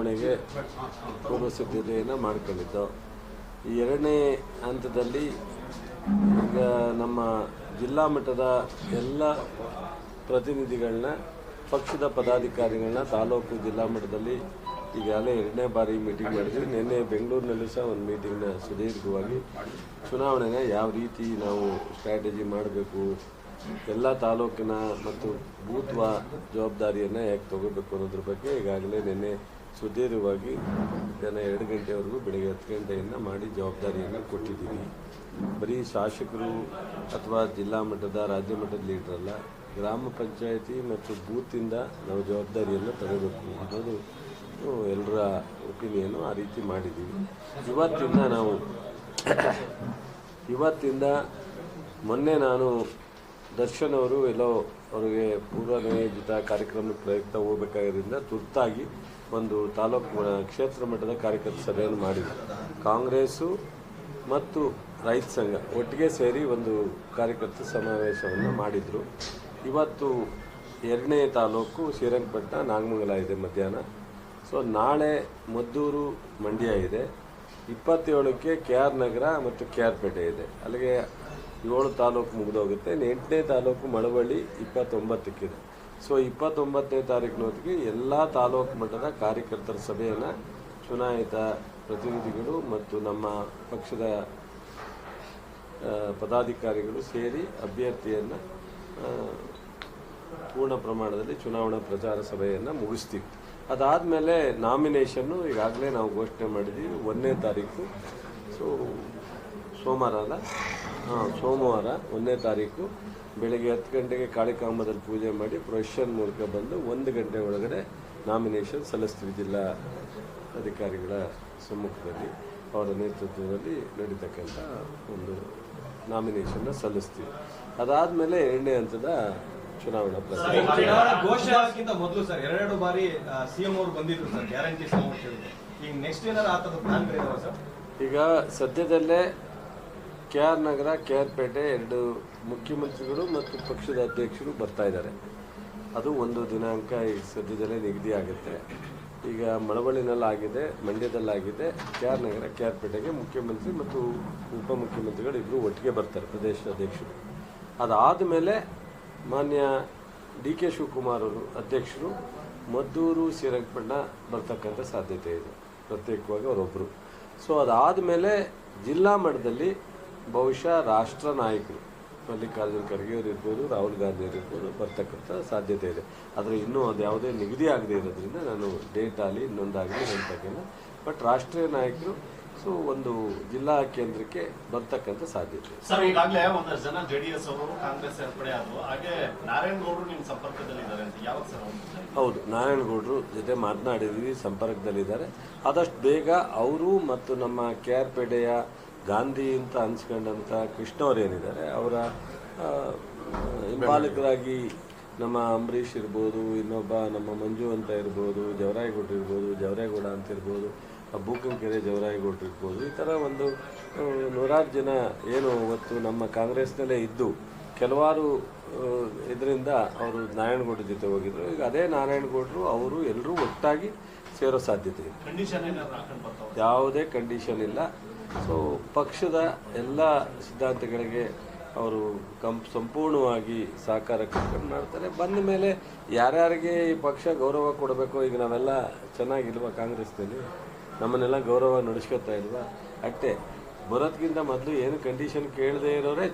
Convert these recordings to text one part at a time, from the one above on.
ಚುನಾವಣೆಗೆ ಪೂರ್ವ ಸಿದ್ಧತೆಯನ್ನು ಮಾಡಿಕೊಂಡಿದ್ದು. ಈ ಎರಡನೇ ಹಂತದಲ್ಲಿ ಈಗ ನಮ್ಮ ಜಿಲ್ಲಾ ಮಟ್ಟದ ಎಲ್ಲ ಪ್ರತಿನಿಧಿಗಳನ್ನ, ಪಕ್ಷದ ಪದಾಧಿಕಾರಿಗಳನ್ನ ತಾಲೂಕು ಜಿಲ್ಲಾ ಮಟ್ಟದಲ್ಲಿ ಈಗಾಗಲೇ ಎರಡನೇ ಬಾರಿ ಮೀಟಿಂಗ್ ಮಾಡಿದ್ವಿ. ನಿನ್ನೆ ಬೆಂಗಳೂರಿನಲ್ಲೂ ಸಹ ಒಂದು ಮೀಟಿಂಗ್ನ ಸುದೀರ್ಘವಾಗಿ ಚುನಾವಣೆನ ಯಾವ ರೀತಿ ನಾವು ಸ್ಟ್ರಾಟಜಿ ಮಾಡಬೇಕು, ಎಲ್ಲ ತಾಲೂಕಿನ ಮತ್ತು ಬೂತ್ವ ಜವಾಬ್ದಾರಿಯನ್ನು ಯಾಕೆ ತಗೋಬೇಕು ಅನ್ನೋದ್ರ ಬಗ್ಗೆ ಈಗಾಗಲೇ ನಿನ್ನೆ ಸುದೀರ್ಘವಾಗಿ ಜನ ಎರಡು ಗಂಟೆವರೆಗೂ ಬೆಳಗ್ಗೆ ಹತ್ತು ಗಂಟೆಯಿಂದ ಮಾಡಿ ಜವಾಬ್ದಾರಿಯನ್ನು ಕೊಟ್ಟಿದ್ದೀವಿ. ಬರೀ ಶಾಸಕರು ಅಥವಾ ಜಿಲ್ಲಾ ಮಟ್ಟದ, ರಾಜ್ಯ ಮಟ್ಟದ ಲೀಡರ್ ಅಲ್ಲ, ಗ್ರಾಮ ಪಂಚಾಯಿತಿ ಮತ್ತು ಬೂತಿಂದ ನಾವು ಜವಾಬ್ದಾರಿಯನ್ನು ತಗೋಬೇಕು ಅನ್ನೋದು ಎಲ್ಲರ ಒಪಿನಿಯನ್ನು ಆ ರೀತಿ ಮಾಡಿದ್ದೀವಿ. ಇವತ್ತಿಂದ ನಾವು, ಇವತ್ತಿಂದ ಮೊನ್ನೆ ನಾನು ದರ್ಶನ್ ಅವರು ಎಲ್ಲೋ ಅವರಿಗೆ ಪೂರ್ವ ನಿಯೋಜಿತ ಕಾರ್ಯಕ್ರಮದ ಪ್ರಯುಕ್ತ ಹೋಗಬೇಕಾಗಿರೋದ್ರಿಂದ ತುರ್ತಾಗಿ ಒಂದು ತಾಲೂಕು ಕ್ಷೇತ್ರ ಮಟ್ಟದ ಕಾರ್ಯಕರ್ತ ಸಭೆಯನ್ನು ಮಾಡಿದ್ರು. ಕಾಂಗ್ರೆಸ್ಸು ಮತ್ತು ರೈತ ಸಂಘ ಒಟ್ಟಿಗೆ ಸೇರಿ ಒಂದು ಕಾರ್ಯಕರ್ತ ಸಮಾವೇಶವನ್ನು ಮಾಡಿದರು. ಇವತ್ತು ಎರಡನೇ ತಾಲೂಕು ಶ್ರೀರಂಗಪಟ್ಟಣ, ನಾಗಮಂಗಲ ಇದೆ ಮಧ್ಯಾಹ್ನ. ಸೊ, ನಾಳೆ ಮದ್ದೂರು ಮಂಡ್ಯ ಇದೆ. ಇಪ್ಪತ್ತೇಳಕ್ಕೆ ಕೆ ಆರ್ ನಗರ ಮತ್ತು ಕೆ ಆರ್ ಪೇಟೆ ಇದೆ. ಅಲ್ಲಿಗೆ ಏಳು ತಾಲೂಕು ಮುಗಿದೋಗುತ್ತೆ. ಎಂಟನೇ ತಾಲೂಕು ಮಳವಳ್ಳಿ ಇಪ್ಪತ್ತೊಂಬತ್ತಕ್ಕಿದೆ. ಸೊ ಇಪ್ಪತ್ತೊಂಬತ್ತನೇ ತಾರೀಕಿನ ಹೊತ್ತಿಗೆ ಎಲ್ಲ ತಾಲೂಕು ಮಟ್ಟದ ಕಾರ್ಯಕರ್ತರ ಸಭೆಯನ್ನು ಚುನಾಯಿತ ಪ್ರತಿನಿಧಿಗಳು ಮತ್ತು ನಮ್ಮ ಪಕ್ಷದ ಪದಾಧಿಕಾರಿಗಳು ಸೇರಿ ಅಭ್ಯರ್ಥಿಯನ್ನು ಪೂರ್ಣ ಪ್ರಮಾಣದಲ್ಲಿ ಚುನಾವಣಾ ಪ್ರಚಾರ ಸಭೆಯನ್ನು ಮುಗಿಸ್ತೀವಿ. ಅದಾದಮೇಲೆ ನಾಮಿನೇಷನ್ನು ಈಗಾಗಲೇ ನಾವು ಘೋಷಣೆ ಮಾಡಿದ್ದೀವಿ, ಒಂದನೇ ತಾರೀಕು ಸೊ ಸೋಮವಾರ ಅಲ್ಲ? ಹಾಂ ಸೋಮವಾರ ಒಂದನೇ ತಾರೀಕು ಬೆಳಗ್ಗೆ ಹತ್ತು ಗಂಟೆಗೆ ಕಾಳಿಕಾಂಬದಲ್ಲಿ ಪೂಜೆ ಮಾಡಿ ಪ್ರೊಫೆಷನ್ ಮೂಲಕ ಬಂದು ಒಂದು ಗಂಟೆ ಒಳಗಡೆ ನಾಮಿನೇಷನ್ ಸಲ್ಲಿಸ್ತೀವಿ ಜಿಲ್ಲಾ ಅಧಿಕಾರಿಗಳ ಸಮ್ಮುಖದಲ್ಲಿ. ಅವರ ನೇತೃತ್ವದಲ್ಲಿ ನಡೀತಕ್ಕಂಥ ಒಂದು ನಾಮಿನೇಷನ್ನ ಸಲ್ಲಿಸ್ತೀವಿ. ಅದಾದಮೇಲೆ ಎರಡನೇ ಹಂತದ ಚುನಾವಣಾ ಪ್ರಚಾರ ಚುನಾವಣಾ ಘೋಷಣೆ ಮೊದಲು ಸರ್ ಎರಡೆರಡು ಬಾರಿ ಸಿಎಂ ಅವರು ಬಂದಿದ್ರು ಸರ್ ಗ್ಯಾರಂಟಿ ಸಮಸ್ಯೆ ಈಗ ನೆಕ್ಸ್ಟ್ ಏನಾರ ಆ ಥರದ ಸರ್? ಈಗ ಸದ್ಯದಲ್ಲೇ K R Nagar K R Pete ಎರಡು ಮುಖ್ಯಮಂತ್ರಿಗಳು ಮತ್ತು ಪಕ್ಷದ ಅಧ್ಯಕ್ಷರು ಬರ್ತಾ ಇದ್ದಾರೆ. ಅದು ಒಂದು ದಿನಾಂಕ ಈಗ ಸದ್ಯದಲ್ಲೇ ನಿಗದಿ ಆಗುತ್ತೆ ಈಗ ಮಳವಳ್ಳಿನಲ್ಲಾಗಿದೆ, ಮಂಡ್ಯದಲ್ಲಾಗಿದೆ K R Nagar K R ಪೇಟೆಗೆ ಮುಖ್ಯಮಂತ್ರಿ ಮತ್ತು ಉಪಮುಖ್ಯಮಂತ್ರಿಗಳು ಇಬ್ಬರು ಒಟ್ಟಿಗೆ ಬರ್ತಾರೆ ಪ್ರದೇಶ ಅಧ್ಯಕ್ಷರು. ಅದಾದ ಮೇಲೆ ಮಾನ್ಯ ಡಿ ಕೆ ಶಿವಕುಮಾರ್ ಅವರು ಅಧ್ಯಕ್ಷರು ಮದ್ದೂರು ಶ್ರೀರಂಗಪಟ್ಟಣ ಬರ್ತಕ್ಕಂಥ ಸಾಧ್ಯತೆ ಇದೆ, ಪ್ರತ್ಯೇಕವಾಗಿ ಅವರೊಬ್ಬರು ಸೊ ಅದಾದ ಮೇಲೆ ಜಿಲ್ಲಾ ಮಟ್ಟದಲ್ಲಿ ಬಹುಶಃ ರಾಷ್ಟ್ರ ನಾಯಕರು ಮಲ್ಲಿಕಾರ್ಜುನ್ ಖರ್ಗೆ ಅವರು ಇರ್ಬೋದು ರಾಹುಲ್ ಗಾಂಧಿ ಅವರು ಇರ್ಬೋದು ಬರ್ತಕ್ಕಂಥ ಸಾಧ್ಯತೆ ಇದೆ. ಆದರೆ ಇನ್ನೂ ಅದು ಯಾವುದೇ ನಿಗದಿ ಆಗದೆ ಇರೋದ್ರಿಂದ ನಾನು ಡೇಟ್ ಆಗಲಿ ಇನ್ನೊಂದಾಗಲಿ ಹೇಳ್ತಕ್ಕಿಲ್ಲ ಬಟ್ ರಾಷ್ಟ್ರೀಯ ನಾಯಕರು ಸೊ ಒಂದು ಜಿಲ್ಲಾ ಕೇಂದ್ರಕ್ಕೆ ಬರ್ತಕ್ಕಂಥ ಸಾಧ್ಯತೆ ಸರ್ ಈಗಾಗಲೇ ಒಂದಷ್ಟು ಜನ ಜೆಡಿಎಸ್ ಅವರು ಕಾಂಗ್ರೆಸ್ ಸೇರ್ಪಡೆ ಆದರು ಹಾಗೆ ನಾರಾಯಣಗೌಡರು ಸಂಪರ್ಕದಲ್ಲಿ ಇದ್ದಾರೆ ಅಂತ ಯಾವಾಗ ಸರ್? ಹೌದು ನಾರಾಯಣಗೌಡರು ಜೊತೆ ಮಾತನಾಡಿದ್ವಿ ಸಂಪರ್ಕದಲ್ಲಿದ್ದಾರೆ. ಆದಷ್ಟು ಬೇಗ ಅವರು ಮತ್ತು ನಮ್ಮ ಕೆ ಆರ್ ಪೇಟೆಯ ಗಾಂಧಿ ಅಂತ ಅನ್ಸ್ಕೊಂಡಂಥ ಕೃಷ್ಣ ಅವ್ರು ಏನಿದ್ದಾರೆ ಅವರ ಆ, ಹಿಂಬಾಲಕರಾಗಿ ನಮ್ಮ ಅಂಬರೀಷ್ ಇರ್ಬೋದು ಇನ್ನೊಬ್ಬ ನಮ್ಮ ಮಂಜು ಅಂತ ಇರ್ಬೋದು ಜವರಾಯಗೌಡ್ರು ಇರ್ಬೋದು ಜವರಾಯಗೌಡ ಅಂತ ಇರ್ಬೋದು ಬೂಕಂಕೆರೆ ಜವರಾಯಗೌಡ್ರು ಇರ್ಬೋದು ಈ ಥರ ಒಂದು ನೂರಾರು ಜನ ಏನು ಇವತ್ತು ನಮ್ಮ ಕಾಂಗ್ರೆಸ್ನಲ್ಲೇ ಇದ್ದು ಕೆಲವಾರು ಇದರಿಂದ ಅವರು ನಾರಾಯಣಗೌಡ್ರ ಜೊತೆ ಹೋಗಿದ್ರು. ಈಗ ಅದೇ ನಾರಾಯಣಗೌಡರು ಅವರು ಎಲ್ಲರೂ ಒಟ್ಟಾಗಿ ಸೇರೋ ಸಾಧ್ಯತೆ ಇದೆ. ಯಾವುದೇ ಕಂಡೀಷನ್ ಇಲ್ಲ. ಸೊ ಪಕ್ಷದ ಎಲ್ಲ ಸಿದ್ಧಾಂತಗಳಿಗೆ ಅವರು ಕಂ ಸಂಪೂರ್ಣವಾಗಿ ಸಹಕಾರ ಮಾಡ್ತಾರೆ. ಬಂದ ಮೇಲೆ ಯಾರ್ಯಾರಿಗೆ ಈ ಪಕ್ಷ ಗೌರವ ಕೊಡಬೇಕು ಈಗ ನಾವೆಲ್ಲ ಚೆನ್ನಾಗಿಲ್ವ ಕಾಂಗ್ರೆಸ್ನಲ್ಲಿ? ನಮ್ಮನ್ನೆಲ್ಲ ಗೌರವ ನಡೆಸ್ಕೊತಾ ಇಲ್ವಾ? ಅಷ್ಟೇ ಬರೋದಕ್ಕಿಂತ ಮೊದಲು ಏನು ಕಂಡೀಷನ್ ಕೇಳದೇ ಇರೋರೇ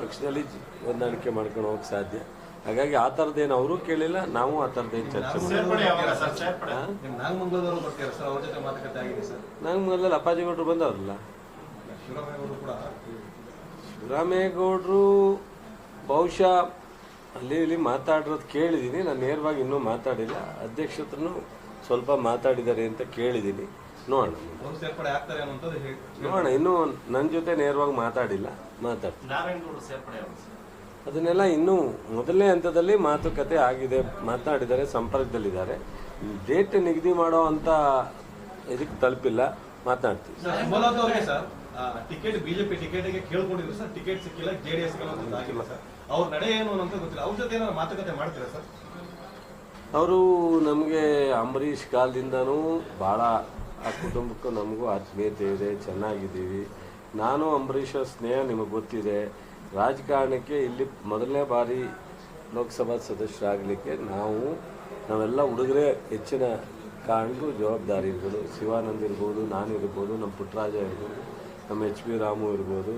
ಪಕ್ಷದಲ್ಲಿ ಹೊಂದಾಣಿಕೆ ಮಾಡ್ಕೊಂಡು ಹೋಗಕ್ಕೆ ಸಾಧ್ಯ. ಹಾಗಾಗಿ ಆ ಥರದ್ದೇನು ಅವರು ಕೇಳಿಲ್ಲ ನಾವು ಆ ಥರದ್ದೇನು ಚರ್ಚೆ ನಾಗಮಂಗಲದಲ್ಲಿ ಮೊದಲಲ್ಲಿ ಅಪ್ಪಾಜಿಗೌಡರು ಬಂದವ್ರಲ್ಲ? ಕೂಡ ಶಿವರಾಮೇಗೌಡರು ಬಹುಶಃ ಅಲ್ಲಿ ಇಲ್ಲಿ ಮಾತಾಡಿರೋದು ಕೇಳಿದ್ದೀನಿ ನಾನು ನೇರವಾಗಿ ಇನ್ನೂ ಮಾತಾಡಿಲ್ಲ. ಅಧ್ಯಕ್ಷತ್ರನು ಸ್ವಲ್ಪ ಮಾತಾಡಿದ್ದಾರೆ ಅಂತ ಕೇಳಿದ್ದೀನಿ ನೋಡೋಣ. ನೋಡೋಣ. ಇನ್ನೂ ನನ್ನ ಜೊತೆ ನೇರವಾಗಿ ಮಾತಾಡಿಲ್ಲ. ಮಾತಾಡ್ತೀನಿ. ಅದನ್ನೆಲ್ಲ ಇನ್ನೂ ಮೊದಲನೇ ಹಂತದಲ್ಲಿ ಮಾತುಕತೆ ಆಗಿದೆ. ಮಾತಾಡಿದ್ದಾರೆ ಸಂಪರ್ಕದಲ್ಲಿದ್ದಾರೆ. ಡೇಟ್ ನಿಗದಿ ಮಾಡೋ ಅಂತ ಇದಕ್ಕೆ ತಲುಪಿಲ್ಲ. ಮಾತನಾಡ್ತೀವಿ ಟಿಕೆಟ್ ಬಿಜೆಪಿ ಟಿಕೆಟ್ಗೆ ಕೇಳ್ಕೊಂಡಿದ್ರು ಸರ್. ಟಿಕೆಟ್ ಸಿಕ್ಕಿಲ್ಲ ಜೆಡಿಎಸ್ ಆಗಿಲ್ಲ ಸರ್. ಅವ್ರ ನಡೆ ಏನು ಅಂತ ಗೊತ್ತಿಲ್ಲ. ಅವ್ರ ಜೊತೆ ಏನಾದ್ರು ಮಾತುಕತೆ ಮಾಡ್ತೀರಾ ಸರ್? ಅವರು ನಮಗೆ ಅಂಬರೀಷ್ ಕಾಲದಿಂದನೂ ಭಾಳ ಆ ಕುಟುಂಬಕ್ಕೂ ನಮಗೂ ಆತ್ಮೀಯತೆ ಇದೆ, ಚೆನ್ನಾಗಿದ್ದೀವಿ. ನಾನು ಅಂಬರೀಷ್ ಸ್ನೇಹ ನಿಮಗೆ ಗೊತ್ತಿದೆ. ರಾಜಕಾರಣಕ್ಕೆ ಇಲ್ಲಿ ಮೊದಲನೇ ಬಾರಿ ಲೋಕಸಭಾ ಸದಸ್ಯರಾಗಲಿಕ್ಕೆ ನಾವು, ನಾವೆಲ್ಲ ಹುಡುಗರೇ ಹೆಚ್ಚಿನ ಕಾರಣಕ್ಕೂ ಇರ್ಬೋದು. ಶಿವಾನಂದ್ ಇರ್ಬೋದು ನಾನಿರ್ಬೋದು ನಮ್ಮ ಪುಟ್ಟರಾಜ ಇರ್ಬೋದು. ನಮ್ಮ ಎಚ್ ಬಿ ರಾಮು ಇರ್ಬೋದು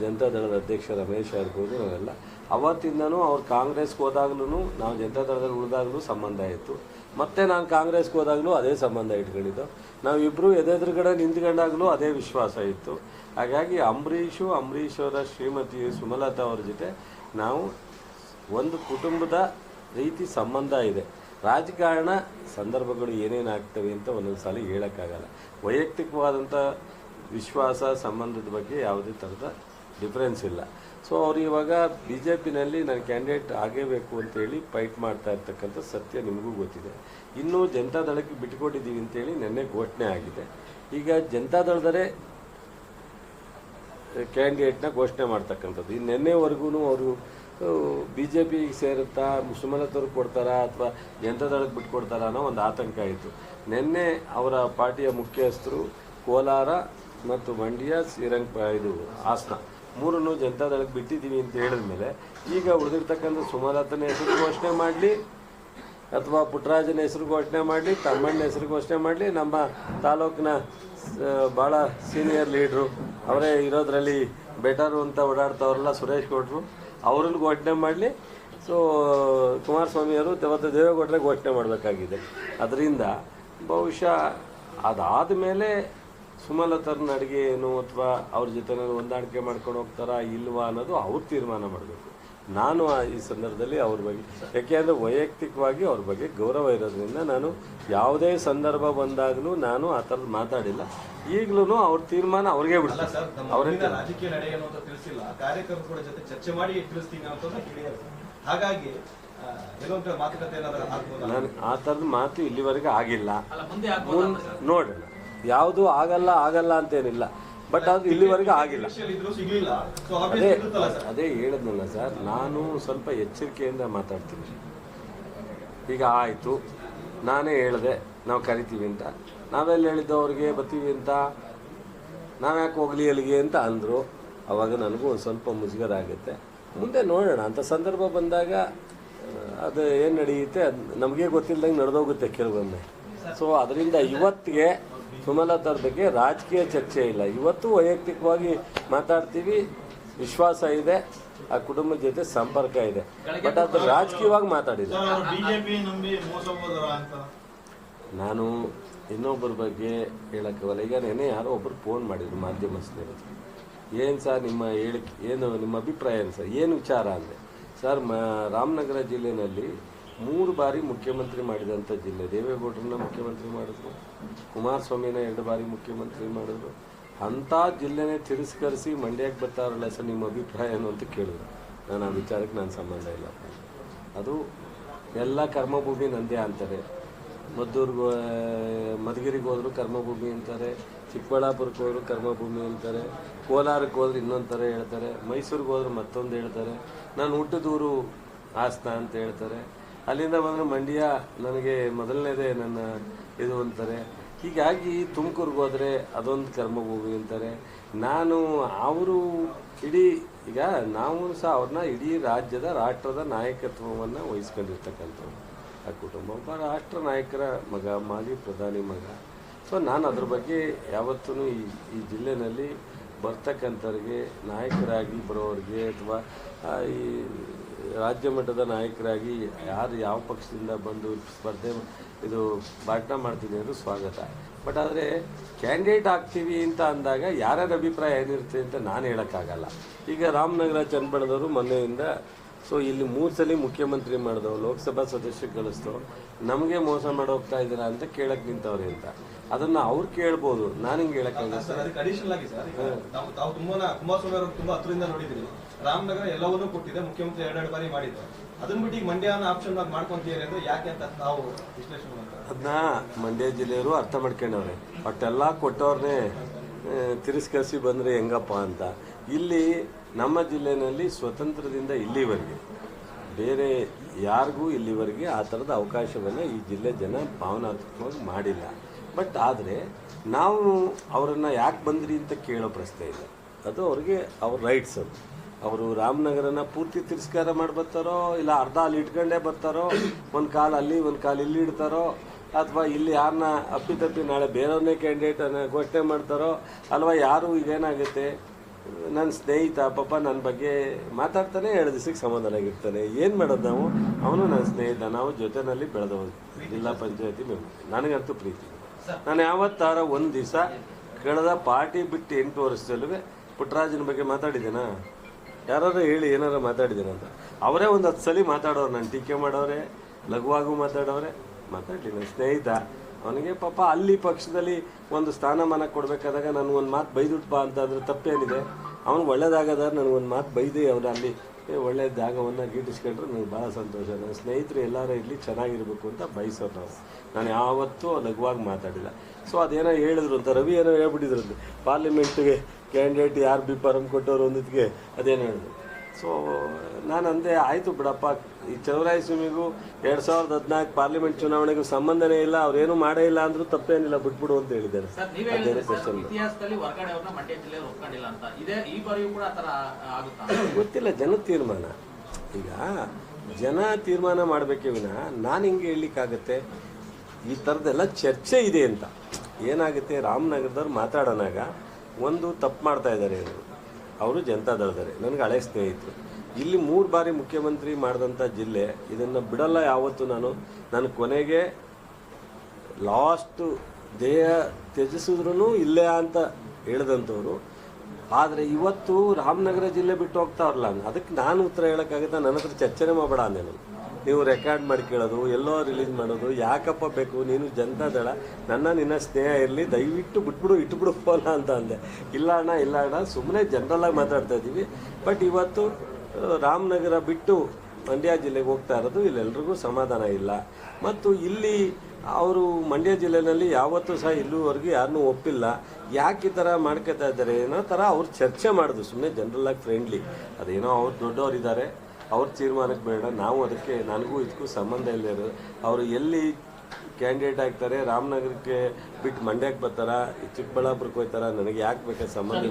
ಜನತಾದಳದ ಅಧ್ಯಕ್ಷ ರಮೇಶ ಇರ್ಬೋದು, ನಾವೆಲ್ಲ. ಅವತ್ತಿಂದನೂ ಅವ್ರು ಕಾಂಗ್ರೆಸ್ಗೆ ಹೋದಾಗ್ಲೂ ನಾವು ಜನತಾದಳದಲ್ಲಿ ಉಳಿದಾಗಲೂ ಸಂಬಂಧ ಇತ್ತು. ಮತ್ತೆ ನಾನು ಕಾಂಗ್ರೆಸ್ಗೆ ಹೋದಾಗಲೂ ಅದೇ ಸಂಬಂಧ ಇಟ್ಕೊಂಡಿದ್ದು. ನಾವಿಬ್ಬರು ಎದೆದುರುಗಡೆ ನಿಂತ್ಕೊಂಡಾಗಲೂ ಅದೇ ವಿಶ್ವಾಸ ಇತ್ತು. ಹಾಗಾಗಿ ಅಂಬರೀಷು ಅಂಬರೀಷ್ ಅವರ ಶ್ರೀಮತಿ ಸುಮಲತಾ ಅವ್ರ ಜೊತೆ ನಾವು ಒಂದು ಕುಟುಂಬದ ರೀತಿ ಸಂಬಂಧ ಇದೆ. ರಾಜಕಾರಣ ಸಂದರ್ಭಗಳು ಏನೇನು ಆಗ್ತವೆ ಅಂತ ಒಂದೊಂದು ಸಲ ಹೇಳೋಕ್ಕಾಗಲ್ಲ. ವೈಯಕ್ತಿಕವಾದಂಥ ವಿಶ್ವಾಸ ಸಂಬಂಧದ ಬಗ್ಗೆ ಯಾವುದೇ ಥರದ ಡಿಫ್ರೆನ್ಸ್ ಇಲ್ಲ. ಸೊ ಅವ್ರು ಇವಾಗ ಬಿ ಜೆ ಪಿನಲ್ಲಿ ನಾನು ಕ್ಯಾಂಡಿಡೇಟ್ ಆಗೇಬೇಕು ಅಂತೇಳಿ ಫೈಟ್ ಮಾಡ್ತಾ ಇರ್ತಕ್ಕಂಥ ಸತ್ಯ ನಿಮಗೂ ಗೊತ್ತಿದೆ. ಇನ್ನೂ ಜನತಾದಳಕ್ಕೆ ಬಿಟ್ಕೊಟ್ಟಿದ್ದೀವಿ ಅಂತೇಳಿ ನಿನ್ನೆ ಘೋಷಣೆ ಆಗಿದೆ. ಈಗ ಜನತಾದಳದರೇ ಕ್ಯಾಂಡಿಡೇಟ್ನ ಘೋಷಣೆ ಮಾಡ್ತಕ್ಕಂಥದ್ದು. ಇನ್ನು ನಿನ್ನೆವರೆಗೂ ಅವರು ಬಿ ಜೆ ಪಿಗೆ ಸೇರುತ್ತಾ ಸುಮಲತವ್ರಿಗೆ ಕೊಡ್ತಾರಾ ಅಥವಾ ಜನತಾದಳಕ್ಕೆ ಬಿಟ್ಕೊಡ್ತಾರಾ ಅನ್ನೋ ಒಂದು ಆತಂಕ ಇತ್ತು. ನಿನ್ನೆ ಅವರ ಪಾರ್ಟಿಯ ಮುಖ್ಯಸ್ಥರು ಕೋಲಾರ ಮತ್ತು ಮಂಡ್ಯ ಶ್ರೀರಂಗ ಇದು ಹಾಸನ ಮೂರನ್ನು ಜನತಾದಳಕ್ಕೆ ಬಿಟ್ಟಿದ್ದೀವಿ ಅಂತ ಹೇಳಿದ ಮೇಲೆ ಈಗ ಉಳಿದಿರ್ತಕ್ಕಂಥ ಸುಮಲತನ ಹೆಸರು ಘೋಷಣೆ ಮಾಡಲಿ, ಅಥವಾ ಪುಟ್ಟರಾಜನ ಹೆಸರು ಘೋಷಣೆ ಮಾಡಲಿ, ತಮ್ಮಣ್ಣ ಹೆಸರು ಘೋಷಣೆ ಮಾಡಲಿ, ನಮ್ಮ ತಾಲೂಕಿನ ಭಾಳ ಸೀನಿಯರ್ ಲೀಡ್ರು ಅವರೇ ಇರೋದ್ರಲ್ಲಿ ಬೆಟರು ಅಂತ ಓಡಾಡ್ತವ್ರಲ್ಲ ಸುರೇಶ್ ಗೌಡ್ರು, ಅವ್ರನ್ನ ಘೋಷಣೆ ಮಾಡಲಿ. ಸೊ ಕುಮಾರಸ್ವಾಮಿಯವರು ಮತ್ತು ದೇವೇಗೌಡರೇ ಘೋಷಣೆ ಮಾಡಬೇಕಾಗಿದೆ. ಅದರಿಂದ ಬಹುಶಃ ಅದಾದ ಮೇಲೆ ಸುಮಲತರ ಅಡುಗೆ ಏನು ಅಥವಾ ಅವ್ರ ಜೊತೆ ಹೊಂದಾಣಿಕೆ ಮಾಡ್ಕೊಂಡು ಹೋಗ್ತಾರಾ ಇಲ್ವಾ ಅನ್ನೋದು ಅವ್ರು ತೀರ್ಮಾನ ಮಾಡಬೇಕು. ನಾನು ಆ ಈ ಸಂದರ್ಭದಲ್ಲಿ ಅವ್ರ ಬಗ್ಗೆ ಯಾಕೆಂದರೆ ವೈಯಕ್ತಿಕವಾಗಿ ಅವ್ರ ಬಗ್ಗೆ ಗೌರವ ಇರೋದ್ರಿಂದ ನಾನು ಯಾವುದೇ ಸಂದರ್ಭ ಬಂದಾಗಲೂ ನಾನು ಆ ಥರದ್ದು ಮಾತಾಡಿಲ್ಲ. ಈಗಲೂ ಅವ್ರ ತೀರ್ಮಾನ ಅವ್ರಿಗೆ ಬಿಡ್ತಾರೆ ಅವರೇ ರಾಜಕೀಯ ನಡೆಯ ತಿಳಿಸಿಲ್ಲ. ಕಾರ್ಯಕರ್ತರ ಜೊತೆ ಚರ್ಚೆ ಮಾಡಿ ತಿಳಿಸ್ತೀನಿ ಹಾಗಾಗಿ ನಾನು ಆ ಥರದ ಮಾತು ಇಲ್ಲಿವರೆಗೆ ಆಗಿಲ್ಲ. ಮುಂದೆ ನೋಡೋಣ. ಯಾವುದು ಆಗಲ್ಲ ಆಗಲ್ಲ ಅಂತೇನಿಲ್ಲ. ಬಟ್ ಅದು ಇಲ್ಲಿವರೆಗೂ ಆಗಿಲ್ಲ. ಅದೇ ಅದೇ ಹೇಳಿದ್ನಲ್ಲ ಸರ್ ನಾನು ಸ್ವಲ್ಪ ಎಚ್ಚರಿಕೆಯಿಂದ ಮಾತಾಡ್ತೀನಿ. ಈಗ ಆಯಿತು. ನಾನೇ ಹೇಳಿದೆ ನಾವು ಕರಿತೀವಿ ಅಂತ. ನಾವೆಲ್ಲ ಹೇಳಿದ್ದು ಅವ್ರಿಗೆ ಬರ್ತೀವಿ ಅಂತ. ನಾವ್ಯಾಕೆ ಹೋಗ್ಲಿ ಅಲ್ಲಿಗೆ ಅಂತ ಅಂದರು. ಅವಾಗ ನನಗೂ ಒಂದು ಸ್ವಲ್ಪ ಮುಜುಗರ ಆಗುತ್ತೆ ಮುಂದೆ ನೋಡೋಣ ಅಂಥ ಸಂದರ್ಭ ಬಂದಾಗ ಅದು ಏನು ನಡೆಯುತ್ತೆ ಅದು ನಮಗೆ ಗೊತ್ತಿಲ್ಲದಂಗೆ ನಡೆದೋಗುತ್ತೆ ಕೆಲವೊಮ್ಮೆ. ಸೊ ಅದರಿಂದ ಇವತ್ತಿಗೆ ಸುಮಲತಾರ ಬಗ್ಗೆ ರಾಜಕೀಯ ಚರ್ಚೆ ಇಲ್ಲ. ಇವತ್ತು ವೈಯಕ್ತಿಕವಾಗಿ ಮಾತಾಡ್ತೀವಿ. ವಿಶ್ವಾಸ ಇದೆ. ಆ ಕುಟುಂಬದ ಜೊತೆ ಸಂಪರ್ಕ ಇದೆ. ಬಟ್ ಅದು ರಾಜಕೀಯವಾಗಿ ಅಂತ? ನಾನು ಇನ್ನೊಬ್ಬರ ಬಗ್ಗೆ ಹೇಳಕ್ಕೆ ಹೋಗಲ್ಲ ಈಗ ನೆನೆ ಯಾರೋ ಒಬ್ಬರು ಫೋನ್ ಮಾಡಿದ್ರು ಮಾಧ್ಯಮ ಸ್ನೇಹಿತರು. ಏನು ಸರ್ ನಿಮ್ಮ ಹೇಳಿಕೆ ಏನು ನಿಮ್ಮ ಅಭಿಪ್ರಾಯ ಏನು ಸರ್? ಏನು ವಿಚಾರ ಅಂದರೆ ಸರ್ ಮ ರಾಮನಗರ ಜಿಲ್ಲೆಯಲ್ಲಿ ಮೂರು ಬಾರಿ ಮುಖ್ಯಮಂತ್ರಿ ಮಾಡಿದಂಥ ಜಿಲ್ಲೆ ದೇವೇಗೌಡರನ್ನ ಮುಖ್ಯಮಂತ್ರಿ ಮಾಡಿದ್ರು. ಕುಮಾರಸ್ವಾಮಿನ ಎರಡು ಬಾರಿ ಮುಖ್ಯಮಂತ್ರಿ ಮಾಡಿದ್ರು. ಅಂಥ ಜಿಲ್ಲೆನೇ ತಿರಸ್ಕರಿಸಿ ಮಂಡ್ಯಕ್ಕೆ ಬರ್ತಾರಲ್ಲ ಸರ್ ನಿಮ್ಮ ಅಭಿಪ್ರಾಯ ಏನು ಅಂತ ಕೇಳಿದ್ರು. ನಾನು ಆ ವಿಚಾರಕ್ಕೆ ನಾನು ಸಂಬಂಧ ಇಲ್ಲ. ಅದು ಎಲ್ಲ ಕರ್ಮಭೂಮಿ ನಂದೇ ಅಂತಾರೆ. ಮದ್ದೂರ್ಗೆ ಮಧುಗಿರಿಗೆ ಹೋದ್ರು ಕರ್ಮಭೂಮಿ ಅಂತಾರೆ. ಚಿಕ್ಕಬಳ್ಳಾಪುರಕ್ಕೆ ಹೋದ್ರು ಕರ್ಮಭೂಮಿ ಅಂತಾರೆ. ಕೋಲಾರಕ್ಕೆ ಹೋದ್ರೆ ಇನ್ನೊಂದು ಥರ ಹೇಳ್ತಾರೆ. ಮೈಸೂರಿಗೆ ಹೋದ್ರೆ ಮತ್ತೊಂದು ಹೇಳ್ತಾರೆ. ನಾನು ಹುಟ್ಟಿದೂರು ಹಾಸನ ಅಂತ ಹೇಳ್ತಾರೆ. ಅಲ್ಲಿಂದ ಬಂದರೆ ಮಂಡ್ಯ ನನಗೆ ಮೊದಲನೇದೇ ನನ್ನ ಇದು ಅಂತಾರೆ. ಹೀಗಾಗಿ ತುಮಕೂರಿಗೆ ಹೋದರೆ ಅದೊಂದು ಕರ್ಮಭೂಮಿ ಅಂತಾರೆ. ನಾನು ಅವರು ಇಡೀ, ಈಗ ನಾವು ಸಹ ಅವ್ರನ್ನ ಇಡೀ ರಾಜ್ಯದ ರಾಷ್ಟ್ರದ ನಾಯಕತ್ವವನ್ನು ವಹಿಸ್ಕೊಂಡಿರ್ತಕ್ಕಂಥವ್ರು. ಆ ಕುಟುಂಬ, ಒಬ್ಬ ರಾಷ್ಟ್ರ ನಾಯಕರ ಮಗ, ಮಾಜಿ ಪ್ರಧಾನಿ ಮಗ. ಸೊ ನಾನು ಅದ್ರ ಬಗ್ಗೆ ಯಾವತ್ತೂ ಈ ಈ ಜಿಲ್ಲೆನಲ್ಲಿ ಬರ್ತಕ್ಕಂಥವ್ರಿಗೆ, ನಾಯಕರಾಗಿ ಬರೋರಿಗೆ ಅಥವಾ ಈ ರಾಜ್ಯ ಮಟ್ಟದ ನಾಯಕರಾಗಿ ಯಾರು ಯಾವ ಪಕ್ಷದಿಂದ ಬಂದು ಸ್ಪರ್ಧೆ ಇದು ಭಾಷಣ ಮಾಡ್ತೀನಿ ಅದು ಸ್ವಾಗತ. ಬಟ್ ಆದರೆ ಕ್ಯಾಂಡಿಡೇಟ್ ಆಗ್ತೀವಿ ಅಂತ ಅಂದಾಗ ಯಾರ್ಯಾರ ಅಭಿಪ್ರಾಯ ಏನಿರುತ್ತೆ ಅಂತ ನಾನು ಹೇಳೋಕ್ಕಾಗಲ್ಲ. ಈಗ ರಾಮನಗರ ಚನ್ನಬಣ್ಣದವರು ಮೊನ್ನೆಯಿಂದ ಸೊ ಇಲ್ಲಿ ಮೂರು ಸಲ ಮುಖ್ಯಮಂತ್ರಿ ಮಾಡಿದವು ಲೋಕಸಭಾ ಸದಸ್ಯರು ಕಳಿಸ್ತವು ನಮಗೆ ಮೋಸ ಮಾಡಿ ಹೋಗ್ತಾ ಇದ್ದೀರಾ ಅಂತ ಕೇಳಕ್ಕೆ ನಿಂತವ್ರೆ ಅಂತ. ಅದನ್ನು ಅವ್ರು ಕೇಳ್ಬೋದು. ನಾನು ಹಿಂಗೆ ಹೇಳೋಕ್ಕಾಗಲ್ಲ ರಾಮನಗರ ಎಲ್ಲವನ್ನೂ ಕೊಟ್ಟಿದೆ, ಮುಖ್ಯಮಂತ್ರಿ ಎರಡೆರಡು ಬಾರಿ ಮಾಡಿದ್ರು. ಅದನ್ನ ಬಿಟ್ಟು ಈಗ ಮಂಡ್ಯನ ಆಪ್ಷನ್ ಆಗಿ ಮಾಡ್ಕೊಂತೀರಿ ಅಂದ್ರೆ ಯಾಕೆ ಅಂತ ತಾವು ವಿಶ್ಲೇಷಣೆ ಮಾಡ್ತಾರೆ ಅದನ್ನ ಮಂಡ್ಯ ಜಿಲ್ಲೆಯವರು ಅರ್ಥ ಮಾಡ್ಕೊಂಡವ್ರೆ. ಒಟ್ಟೆಲ್ಲ ಕೊಟ್ಟವ್ರನ್ನೇ ತಿರಸ್ಕರಿಸಿ ಬಂದರೆ ಹೆಂಗಪ್ಪ ಅಂತ. ಇಲ್ಲಿ ನಮ್ಮ ಜಿಲ್ಲೆನಲ್ಲಿ ಸ್ವತಂತ್ರದಿಂದ ಇಲ್ಲಿವರೆಗೆ, ಬೇರೆ ಯಾರಿಗೂ ಇಲ್ಲಿವರೆಗೆ ಆ ಥರದ ಅವಕಾಶವನ್ನು ಈ ಜಿಲ್ಲೆ ಜನ ಭಾವನಾತ್ಮಕವಾಗಿ ಮಾಡಿಲ್ಲ. ಬಟ್ ಆದರೆ ನಾವು ಅವರನ್ನು ಯಾಕೆ ಬಂದ್ರಿ ಅಂತ ಕೇಳೋ ಪ್ರಶ್ನೆ ಇಲ್ಲ. ಅದು ಅವ್ರಿಗೆ ಅವ್ರ ರೈಟ್ಸ್ ಅದು. ಅವರು ರಾಮನಗರನ ಪೂರ್ತಿ ತಿರಸ್ಕಾರ ಮಾಡಿ ಬರ್ತಾರೋ, ಇಲ್ಲ ಅರ್ಧ ಅಲ್ಲಿ ಇಟ್ಕೊಂಡೇ ಬರ್ತಾರೋ, ಒಂದು ಕಾಲು ಅಲ್ಲಿ, ಒಂದು ಕಾಲು ಇಲ್ಲಿ ಇಡ್ತಾರೋ, ಅಥವಾ ಇಲ್ಲಿ ಯಾರನ್ನ ಅಪ್ಪಿತಪ್ಪಿ ನಾಳೆ ಬೇರೆಯವ್ರನ್ನೇ ಕ್ಯಾಂಡಿಡೇಟ್ ಘೋಷಣೆ ಮಾಡ್ತಾರೋ, ಅಲ್ವಾ ಯಾರು ಈಗೇನಾಗುತ್ತೆ ನನ್ನ ಸ್ನೇಹಿತ, ಪಾಪ ನನ್ನ ಬಗ್ಗೆ ಮಾತಾಡ್ತಾನೆ, ಎರಡು ದಿವಸಕ್ಕೆ ಸಮಾಧಾನಾಗಿರ್ತಾನೆ ಏನು ಮಾಡೋದು ನಾವು? ಅವನು ನನ್ನ ಸ್ನೇಹಿತ, ನಾವು ಜೊತೆನಲ್ಲಿ ಬೆಳೆದವರು ಜಿಲ್ಲಾ ಪಂಚಾಯತಿ ನನಗಂತೂ ಪ್ರೀತಿ. ನಾನು ಯಾವತ್ತಾರ ಒಂದು ದಿವಸ ಕಳೆದ ಪಾರ್ಟಿ ಬಿಟ್ಟು ಎಂಟು ವರ್ಷದಲ್ಲೂ ಪುಟ್ಟರಾಜನ ಬಗ್ಗೆ ಮಾತಾಡಿದ್ದೇನಾ? ಯಾರು ಹೇಳಿ ಏನಾರು ಮಾತಾಡಿದ್ದೀನಿ ಅಂತ. ಅವರೇ ಒಂದು ಹತ್ತು ಸಲ ಮಾತಾಡೋರು ನಾನು ಟೀಕೆ ಮಾಡೋರೆ ಲಘುವಾಗೂ ಮಾತಾಡೋರೆ ಮಾತಾಡಲಿ ನನ್ನ ಸ್ನೇಹಿತ. ಅವನಿಗೆ ಪಾಪ ಅಲ್ಲಿ ಪಕ್ಷದಲ್ಲಿ ಒಂದು ಸ್ಥಾನಮಾನ ಕೊಡಬೇಕಾದಾಗ ನನಗೊಂದು ಮಾತು ಬೈದುಟ್ ಬಾ ಅಂತ ಅಂದ್ರೆ ತಪ್ಪೇನಿದೆ. ಅವನು ಒಳ್ಳೇದಾಗದ ನನಗೊಂದು ಮಾತು ಬೈದೆ ಅವನು ಅಲ್ಲಿ. ಏ, ಒಳ್ಳೆ ಜಾಗವನ್ನು ಗೀಟಿಸ್ಕೊಂಡ್ರೆ ನನಗೆ ಭಾಳ ಸಂತೋಷ. ನನ್ನ ಸ್ನೇಹಿತರು ಎಲ್ಲರೂ ಇರಲಿ ಚೆನ್ನಾಗಿರ್ಬೇಕು ಅಂತ ಬಯಸೋರು ನಾವು. ನಾನು ಯಾವತ್ತೂ ಲಘುವಾಗಿ ಮಾತಾಡಿಲ್ಲ. ಸೊ ಅದೇನೋ ಹೇಳಿದ್ರು ಅಂತ ರವಿ ಏನೋ ಹೇಳ್ಬಿಟ್ಟಿದ್ರು ಪಾರ್ಲಿಮೆಂಟ್ಗೆ ಕ್ಯಾಂಡಿಡೇಟ್ ಯಾರು ಬಿ ಫಾರಮ್ ಕೊಟ್ಟವ್ರು ಒಂದಿದ್ಗೆ ಅದೇನು ಹೇಳಿದ್ರು ಸೊ ನಾನು ಅಂದೆ ಆಯಿತು ಬಿಡಪ್ಪ. ಈ ಚೌರಾಯಸ್ವಾಮಿಗೂ ಎರಡು ಸಾವಿರದ ಹದಿನಾಲ್ಕು ಪಾರ್ಲಿಮೆಂಟ್ ಚುನಾವಣೆಗೂ ಸಂಬಂಧನೇ ಇಲ್ಲ. ಅವ್ರೇನು ಮಾಡೇ ಇಲ್ಲ ಅಂದರೂ ತಪ್ಪೇನಿಲ್ಲ. ಬಿಟ್ಬಿಡು ಅಂತ ಹೇಳಿದ್ದಾರೆ. ಗೊತ್ತಿಲ್ಲ. ಜನ ತೀರ್ಮಾನ. ಈಗ ಜನ ತೀರ್ಮಾನ ಮಾಡಬೇಕೇ ವಿನ ನಾನು ಹಿಂಗೆ ಹೇಳಲಿಕ್ಕಾಗತ್ತೆ. ಈ ಥರದ್ದೆಲ್ಲ ಚರ್ಚೆ ಇದೆ ಅಂತ. ಏನಾಗುತ್ತೆ? ರಾಮನಗರದವ್ರು ಮಾತಾಡೋನಾಗ ಒಂದು ತಪ್ಪು ಮಾಡ್ತಾ ಇದ್ದಾರೆ ಅವರು ಅವರು ಜನತಾದಳದವ್ರೆ. ನನಗೆ ಹಳೆ ಸ್ನೇಹಿತರು. ಇಲ್ಲಿ ಮೂರು ಬಾರಿ ಮುಖ್ಯಮಂತ್ರಿ ಮಾಡಿದಂಥ ಜಿಲ್ಲೆ, ಇದನ್ನು ಬಿಡಲ್ಲ ಯಾವತ್ತು ನಾನು. ನನ್ನ ಕೊನೆಗೆ ಲಾಸ್ಟ್ ದೇಹ ತ್ಯಜಿಸಿದ್ರೂ ಇಲ್ಲೇ ಅಂತ ಹೇಳಿದಂಥವ್ರು. ಆದರೆ ಇವತ್ತು ರಾಮನಗರ ಜಿಲ್ಲೆ ಬಿಟ್ಟು ಹೋಗ್ತಾವ್ರಲ್ಲ ಅದಕ್ಕೆ ನಾನು ಉತ್ತರ ಹೇಳೋಕ್ಕಾಗುತ್ತೆ? ನನ್ನ ಹತ್ರ ಚರ್ಚೆನೇ ಮಾಡಬೇಡ ಅಂದೆ ನೀವು ರೆಕಾರ್ಡ್ ಮಾಡಿ ಕೇಳೋದು, ಎಲ್ಲೋ ರಿಲೀಸ್ ಮಾಡೋದು, ಯಾಕಪ್ಪ ಬೇಕು, ನೀನು ಜನತಾದಳ ನನ್ನ ನಿನ್ನ ಸ್ನೇಹ ಇರಲಿ, ದಯವಿಟ್ಟು ಬಿಟ್ಬಿಡು, ಇಟ್ಬಿಡು ಫೋನ ಅಂತ ಅಂದೆ. ಇಲ್ಲ ಅಣ್ಣ ಇಲ್ಲ ಅಣ್ಣ ಸುಮ್ಮನೆ ಜನರಲ್ಲಾಗಿ ಮಾತಾಡ್ತಾ ಇದ್ದೀವಿ. ಬಟ್ ಇವತ್ತು ರಾಮನಗರ ಬಿಟ್ಟು ಮಂಡ್ಯ ಜಿಲ್ಲೆಗೆ ಹೋಗ್ತಾ ಇರೋದು, ಇಲ್ಲೆಲ್ರಿಗೂ ಸಮಾಧಾನ ಇಲ್ಲ. ಮತ್ತು ಇಲ್ಲಿ ಅವರು ಮಂಡ್ಯ ಜಿಲ್ಲೆಯಲ್ಲಿ ಯಾವತ್ತೂ ಸಹ ಇಲ್ಲಿವರೆಗೂ ಯಾರನ್ನೂ ಒಪ್ಪಿಲ್ಲ. ಯಾಕೆ ಈ ಥರ ಮಾಡ್ಕೋತಾ ಇದ್ದಾರೆ ಏನೋ ಥರ ಅವ್ರು ಚರ್ಚೆ ಮಾಡೋದು ಸುಮ್ಮನೆ ಜನರಲ್ಲಾಗಿ ಫ್ರೆಂಡ್ಲಿ ಅದೇನೋ ಅವ್ರು ದೊಡ್ಡವರಿದ್ದಾರೆ. ಅವ್ರ ತೀರ್ಮಾನಕ್ಕೆ ಬೇಡ, ನಾವು ಅದಕ್ಕೆ ನನಗೂ ಇದಕ್ಕೂ ಸಂಬಂಧ ಇಲ್ಲದೆ ಅವರು ಎಲ್ಲಿ ಕ್ಯಾಂಡಿಡೇಟ್ ಆಗ್ತಾರೆ, ರಾಮನಗರಕ್ಕೆ ಬಿಟ್ಟು ಮಂಡ್ಯಕ್ಕೆ ಬರ್ತಾರ ಚಿಕ್ಕಬಳ್ಳಾಪುರಕ್ಕೆ ಹೋಗ್ತಾರ, ನನಗೆ ಯಾಕೆ ಬೇಕಾದ ಸಂಬಂಧ